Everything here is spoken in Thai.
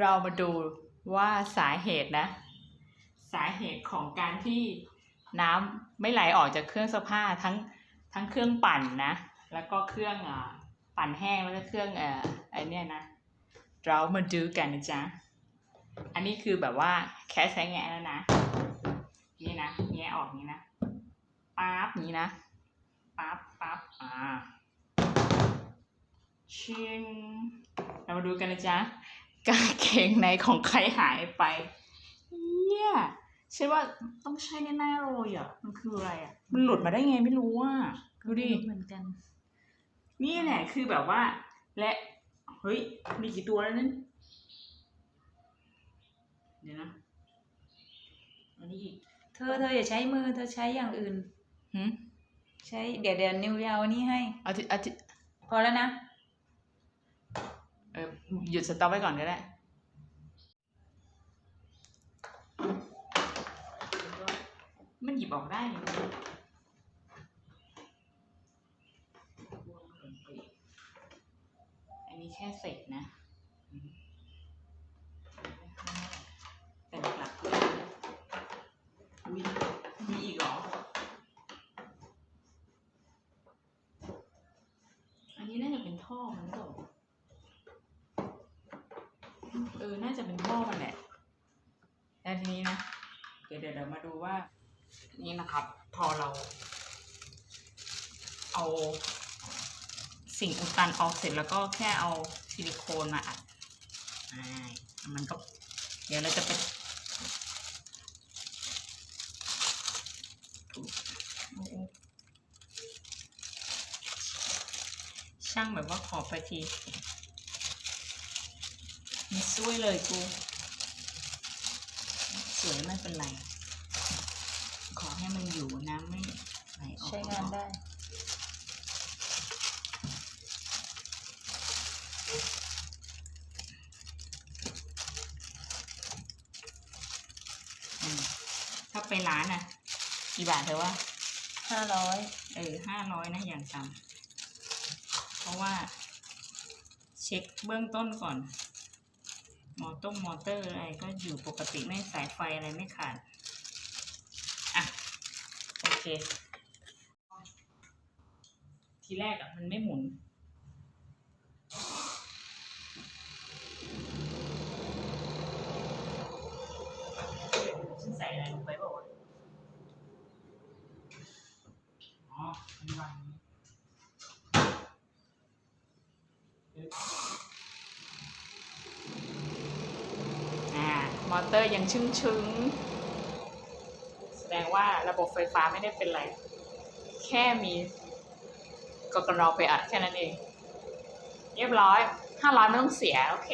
เรามาดูว่าสาเหตุนะ สาเหตุของการที่น้ำไม่ไหลออกจากเครื่องซักผ้าทั้งทั้งเครื่องปั่นนะ แล้วก็เครื่องอ่าปั่นแห้งแล้วก็เครื่องเอ่อไอเนี้ยนะ เรามาดูกันนะจ๊ะ อันนี้คือแบบว่าแค่ใช้แงะแล้วนะ นี่นะแงะออกนี้นะปั๊บนี้นะปั๊บปั๊บอ่าชิงเรามาดูกันนะจ๊ะกาง เกงในของใครหายไปเยี่ยฉันว่าต้องใช่แน่ๆเลยอะ มันคืออะไรอะ มันหลุดมาได้ไงไม่รู้อะดูดิเหมือนกัน นี่แหละคือแบบว่า และเฮ้ย มีกี่ตัวแล้วนั่นเดี๋ยวนะอันนี้อีกเธอเธออย่าใช้มือเธอใช้อย่างอื่นหืมใช้เดี๋ยวเดี๋ยวนิวยาวนี่ให้เอาทิเอาทิพอแล้วนะ เออหยุดสต็อปไว้ก่อนก็ได้ มันหยิบออกได้นี่อันนี้แค่เศษนะ แต่หลักๆคืออุ๊ยมีอีกหรอ อันนี้น่าจะเป็นท่อมันหรอเปล่าเออ น่าจะเป็นท่อมันแหละ ทีนี้นะ เดี๋ยวเดี๋ยวเดี๋ยวมาดูว่า นี่นะครับ พอเรา เอาสิ่งอุดตันออกเสร็จแล้วก็แค่เอาซิลิโคนมาอัดอมันก็ เดี๋ยวเราจะไปถูช่างแบบว่าขอไปทีมันสวยเลยกู วยไม่เป็นไร ขอให้มันอยู่น้ำไม่ไหลออกใช้งานได้อืมถ้าไปร้านอะ กี่บาทเธอว่าห้าร้อยเออห้าร้อยนะอย่างต่ำเพราะว่า เช็คเบื้องต้นก่อน มอต้งมอเตอร์อะไรก็อยู่ปกติไม่สายไฟอะไรไม่ขาด อะ โอเค ทีแรกอะ มันไม่หมุน ฉันใส่อะไรลงไปเปล่าอ๋ออันนี้วางอย่างนี้ปึ๊บ อ่ามอเตอร์ยังชึ้งชึ้งแสดงว่าระบบไฟฟ้าไม่ได้เป็นไร แค่มีกกนไปอัดแค่นั้นเอง เรียบร้อยห้าร้อยไม่ต้องเสีย โอเค